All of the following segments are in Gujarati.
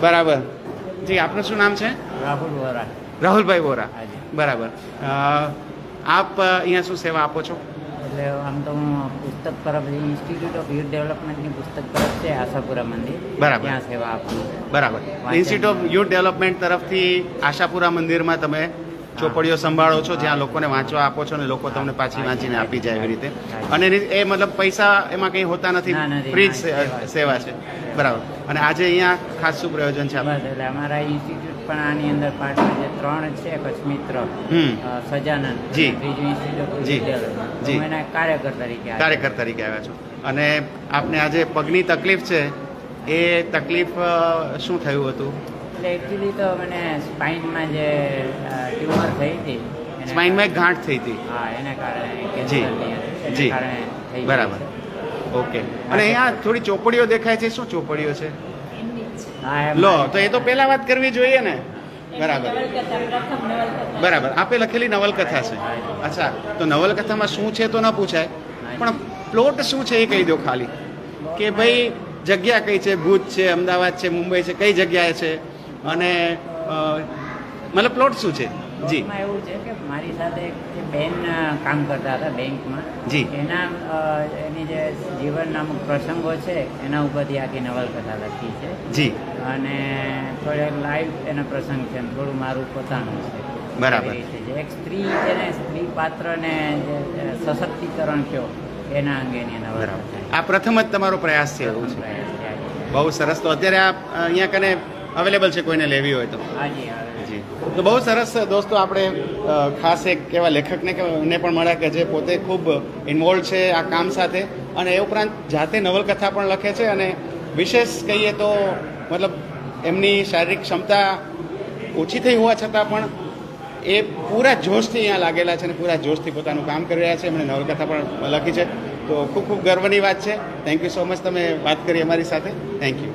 બરાબર. જી આપનું શું નામ છે? રાહુલ વોરા. રાહુલભાઈ વોરા. બરાબર. આપ અહીંયા શું સેવા આપો છો? એટલે આમ તો હું Pustak Parab institute of youth ડેવલપમેન્ટની પુસ્તક પરબ છે આશાપુરા મંદિર. બરાબર. ત્યાં સેવા આપું બરાબર. ઇન્સ્ટિટ્યૂટ ઓફ યુથ ડેવલપમેન્ટ તરફથી આશાપુરા મંદિરમાં તમે ચોપડીઓ સંભાળો છો જ્યાં લોકોને વાંચવા આપો છો અને લોકો તમને પાછી વાંચીને આપી જાય એવી રીતે. અને એ મતલબ પૈસા એમાં કંઈ હોતા નથી ફ્રી ના, સેવા. છે. બરાબર. અને આજે અહીંયા ખાસ શું પ્રયોજન છે? એટલે અમારા ઇન્સ્ટિટ્યૂટ પણ આની અંદર પાંચ ત્રણ છે કચ્છ મિત્ર. સજાનંદ જી. જી. જી. કાર્યકર તરીકે કાર્યકર તરીકે આવ્યા છો. અને આપને આજે પગની તકલીફ છે? એ તકલીફ શું થયું હતું? એટલે એકચ્યુઅલી તો મને સ્પાઇનમાં જે ટ્યુમર થઈ હતી સ્પાઇનમાં એક ગાંઠ થઈ હતી? હા એને કારણે જી. જી. બરાબર. ઓકે. અને અહીંયા થોડી ચોપડીઓ દેખાય છે. શું ચોપડીઓ છે? હા લો તો એ તો પહેલા વાત કરવી જોઈએ ને. બરાબર. બરાબર. આપે લખેલી નવલકથા છે. અચ્છા તો નવલકથામાં શું છે તો ન પૂછાય. પણ પ્લોટ શું છે એ કહી દો ખાલી. કે ભાઈ જગ્યા કઈ છે? ભુજ છે અમદાવાદ છે મુંબઈ છે કઈ જગ્યાએ છે? અને મતલબ પ્લોટ શું છે? જી. એવું છે કે મારી સાથે એક બેન કામ કરતા હતા બેંકમાં. જી. એના એની જે જીવનના અમુક પ્રસંગો છે એના ઉપરથી આખી નવલકથા લખી છે. જી. અને થોડેક લાઈવ એના પ્રસંગ છે થોડું મારું પોતાનું છે. બરાબર. એક સ્ત્રી છે ને સ્ત્રી પાત્રને જે સશક્તિકરણ થયો એના અંગેની નવલકથા આ પ્રથમ જ તમારો પ્રયાસ છે એવું છે. બહુ સરસ. તો અત્યારે આ અહીંયા કને અવેલેબલ છે કોઈને લેવી હોય તો. જી તો બહુ સરસ દોસ્તો આપણે ખાસ એક એવા લેખકને ને પણ મળ્યા કે જે પોતે ખૂબ ઇન્વોલ્વ છે આ કામ સાથે. અને એ ઉપરાંત જાતે નવલકથા પણ લખે છે અને વિશેષ કહીએ તો મતલબ એમની શારીરિક ક્ષમતા ઓછી થઈ હોવા છતાં પણ એ પૂરા જોશથી અહીંયા લાગેલા છે અને પૂરા જોશથી પોતાનું કામ કરી રહ્યા છે. એમણે નવલકથા પણ લખી છે. તો ખૂબ ખૂબ ગર્વની વાત છે. થેન્ક યુ સો મચ તમે વાત કરી અમારી સાથે. થેન્ક યુ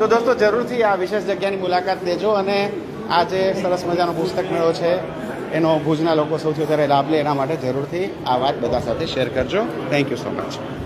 તો દોસ્તો, જરૂરથી આ વિશેષ જગ્યાની મુલાકાત લેજો અને આ જે સરસ મજાનો પુસ્તક મેળો છે, એનો ભુજના લોકો સૌથી વધારે લાભ લે એના માટે જરૂરથી આ વાત બધા સાથે શેર કરજો. Thank you so much